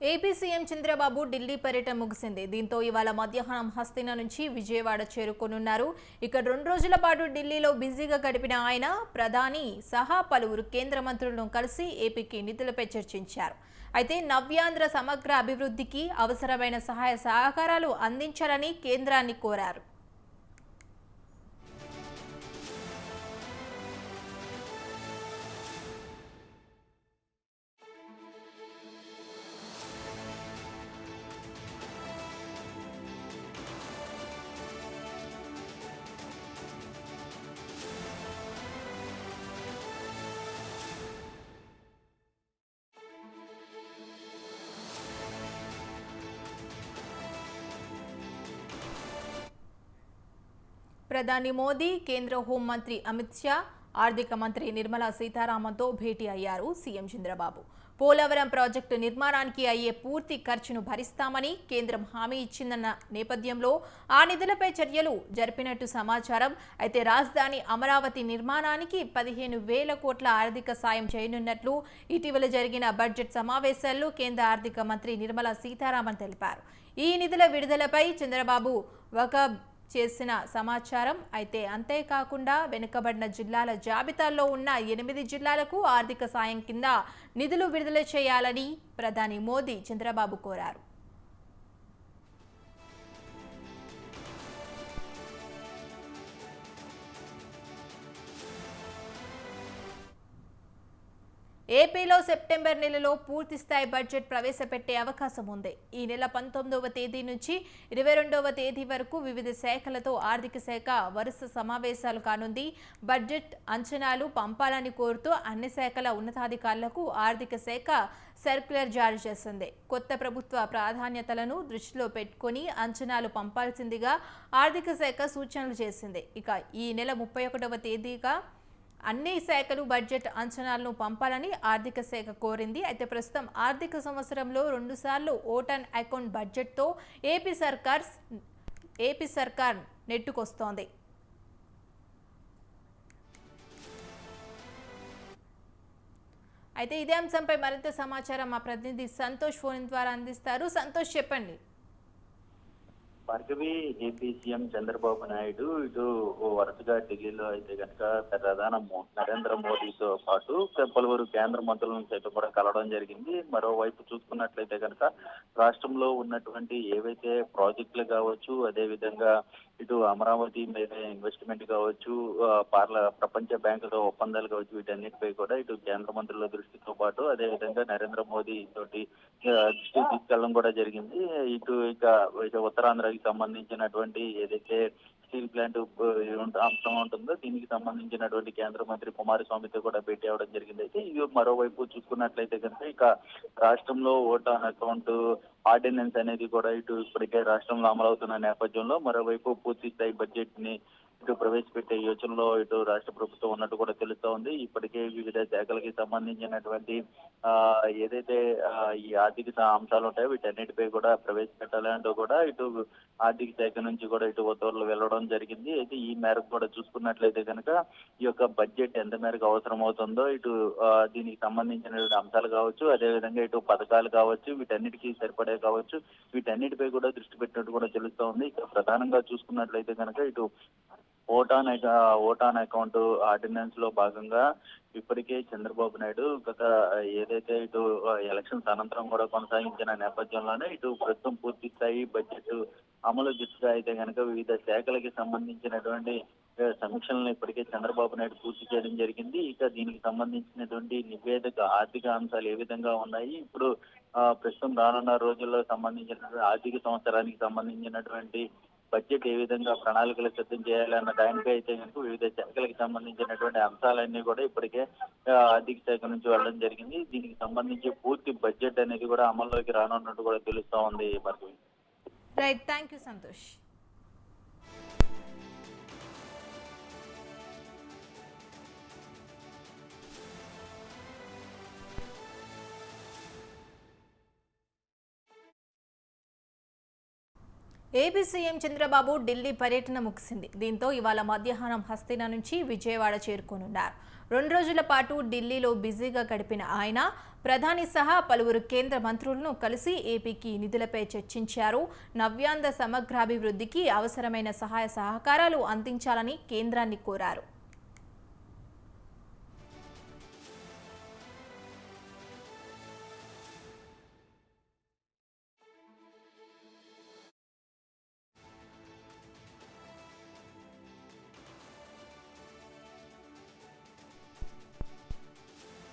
AP CM Chandrababu Delhi పర్యటన ముగిసింది. దీంతో ఇవాళ మధ్యాహ్నం హస్తిన నుంచి విజయవాడ చేరుకోనున్నారు. ఇక్కడ రెండు రోజుల పాటు ఢిల్లీలో బిజీగా గడిపిన ఆయన ప్రధాని సహా పలువురు కేంద్ర మంత్రులను కలిసి ఏపీకి నిధులపై చర్చించారు. అయితే నవ్యాంధ్ర సమగ్ర అభివృద్ధికి అవసరమైన సహాయ సహకారాలు అందించాలని కేంద్రాన్ని కోరారు. ప్రధాని మోదీ కేంద్ర హోంమంత్రి అమిత్ షా ఆర్థిక మంత్రి నిర్మలా సీతారామన్తో భేటీ అయ్యారు సీఎం చంద్రబాబు. పోలవరం ప్రాజెక్టు నిర్మాణానికి అయ్యే పూర్తి ఖర్చును భరిస్తామని కేంద్రం హామీ ఇచ్చిందన్న నేపథ్యంలో ఆ నిధులపై చర్యలు జరిపినట్టు సమాచారం. అయితే రాజధాని అమరావతి నిర్మాణానికి పదిహేను వేల కోట్ల ఆర్థిక సాయం చేయనున్నట్లు ఇటీవల జరిగిన బడ్జెట్ సమావేశాల్లో కేంద్ర ఆర్థిక మంత్రి నిర్మలా సీతారామన్ తెలిపారు. ఈ నిధుల విడుదలపై చంద్రబాబు ఒక చేసిన సమాచారం అయితే అంతేకాకుండా వెనుకబడిన జిల్లాల జాబితాలో ఉన్న ఎనిమిది జిల్లాలకు ఆర్థిక సాయం కింద నిధులు విడుదల చేయాలని ప్రధాని మోదీ చంద్రబాబు కోరారు. ఏపీలో సెప్టెంబర్ నెలలో పూర్తి స్థాయి బడ్జెట్ ప్రవేశపెట్టే అవకాశం ఉంది. ఈ నెల పంతొమ్మిదవ తేదీ నుంచి ఇరవై రెండవ తేదీ వరకు వివిధ శాఖలతో ఆర్థిక శాఖ వరుస సమావేశాలు కానుంది. బడ్జెట్ అంచనాలు పంపాలని కోరుతూ అన్ని శాఖల ఉన్నతాధికారులకు ఆర్థిక శాఖ సర్క్యులర్ జారీ చేసింది. కొత్త ప్రభుత్వ ప్రాధాన్యతలను దృష్టిలో పెట్టుకొని అంచనాలు పంపాల్సిందిగా ఆర్థిక శాఖ సూచనలు చేసింది. ఇక ఈ నెల ముప్పై ఒకటవ తేదీగా అన్ని శాఖలు బడ్జెట్ అంచనాలను పంపాలని ఆర్థిక శాఖ కోరింది. అయితే ప్రస్తుతం ఆర్థిక సంవత్సరంలో రెండుసార్లు ఓటన్ అకౌంట్ బడ్జెట్తో ఏపీ సర్కార్ ఏపీ సర్కార్ నెట్టుకొస్తోంది. అయితే ఇదే అంశంపై మరింత సమాచారం మా ప్రతినిధి సంతోష్ ఫోన్ ద్వారా అందిస్తారు. సంతోష్ చెప్పండి. భార్గవి ఏపీ సీఎం చంద్రబాబు నాయుడు ఇటు వరుసగా ఢిల్లీలో అయితే కనుక ప్రధాన నరేంద్ర మోదీతో పాటు పలువురు కేంద్ర మంత్రులను సైతం కూడా కలవడం జరిగింది. మరోవైపు చూసుకున్నట్లయితే కనుక రాష్ట్రంలో ఉన్నటువంటి ఏవైతే ప్రాజెక్టులు కావచ్చు అదే విధంగా ఇటు అమరావతి మీద ఇన్వెస్ట్మెంట్ కావచ్చు పార్ల ప్రపంచ బ్యాంకులో ఒప్పందాలు కావచ్చు వీటన్నిటిపై కూడా ఇటు కేంద్ర మంత్రుల దృష్టితో పాటు అదే విధంగా నరేంద్ర మోదీ తోటి దృష్టి తీసుకెళ్ళడం కూడా జరిగింది. ఇటు ఇక ఇటు కి సంబంధించినటువంటి ఏదైతే స్టీల్ ప్లాంట్ అంశం ఉంటుందో దీనికి సంబంధించినటువంటి కేంద్ర మంత్రి కుమారస్వామితో కూడా భేటీ అవ్వడం జరిగింది. అయితే ఇది మరోవైపు చూసుకున్నట్లయితే కనుక ఇక రాష్ట్రంలో ఓట్ ఆన్ అకౌంట్ ఆర్డినెన్స్ అనేది కూడా ఇటు ఇప్పటికే రాష్ట్రంలో అమలవుతున్న నేపథ్యంలో మరోవైపు పూర్తి స్థాయి బడ్జెట్ని ఇటు ప్రవేశపెట్టే యోచనలో ఇటు రాష్ట్ర ప్రభుత్వం ఉన్నట్టు కూడా తెలుస్తా ఉంది. ఇప్పటికే వివిధ శాఖలకి సంబంధించినటువంటి ఆ ఏదైతే ఈ ఆర్థిక అంశాలు ఉంటాయో వీటన్నిటిపై కూడా ప్రవేశపెట్టాలంటూ కూడా ఇటు ఆర్థిక శాఖ నుంచి కూడా ఇటు ఉత్తర్వులు వెళ్ళడం జరిగింది. అయితే ఈ మేరకు కూడా చూసుకున్నట్లయితే కనుక ఈ యొక్క బడ్జెట్ ఎంత మేరకు అవసరం అవుతుందో ఇటు దీనికి సంబంధించినటువంటి అంశాలు కావచ్చు అదే విధంగా ఇటు పథకాలు కావచ్చు వీటన్నిటికీ సరిపడే కావచ్చు వీటన్నిటిపై కూడా దృష్టి పెట్టినట్టు కూడా తెలుస్తా ఉంది. ఇక ప్రధానంగా చూసుకున్నట్లయితే కనుక ఇటు ఓటాన్ ఓటాన్ అకౌంట్ ఆర్డినెన్స్లో భాగంగా ఇప్పటికే చంద్రబాబు నాయుడు గత ఏదైతే ఇటు ఎలక్షన్స్ అనంతరం కూడా కొనసాగించిన నేపథ్యంలోనే ఇటు ప్రస్తుతం పూర్తి స్థాయి బడ్జెట్ అమలు దిశగా అయితే కనుక వివిధ శాఖలకి సంబంధించినటువంటి సమీక్షలను ఇప్పటికే చంద్రబాబు నాయుడు పూర్తి చేయడం జరిగింది. ఇక దీనికి సంబంధించినటువంటి నివేదిక ఆర్థిక అంశాలు ఏ విధంగా ఉన్నాయి? ఇప్పుడు ప్రస్తుతం రానున్న రోజుల్లో సంబంధించిన ఆర్థిక సంవత్సరానికి సంబంధించినటువంటి బడ్జెట్ ఏ విధంగా ప్రణాళికలు సిద్ధం చేయాలన్న దానిపై అయితే కనుక వివిధ శాఖలకు సంబంధించినటువంటి అంశాలన్నీ కూడా ఇప్పటికే ఆర్థిక శాఖ నుంచి వెళ్ళడం జరిగింది. దీనికి సంబంధించి పూర్తి బడ్జెట్ అనేది కూడా అమల్లోకి రానున్నట్టు కూడా తెలుస్తా ఉంది Bhargavi right thank you Santosh AP CM Chandrababu Delhi పర్యటన ముగిసింది. దీంతో ఇవాళ మధ్యాహ్నం హస్తిన నుంచి విజయవాడ చేరుకోనున్నారు. రెండు రోజుల పాటు ఢిల్లీలో బిజీగా గడిపిన ఆయన ప్రధాని సహా పలువురు కేంద్ర మంత్రులను కలిసి ఏపీకి నిధులపై చర్చించారు. నవ్యాంధ్ర సమగ్రాభివృద్ధికి అవసరమైన సహాయ సహకారాలు అందించాలని కేంద్రాన్ని కోరారు.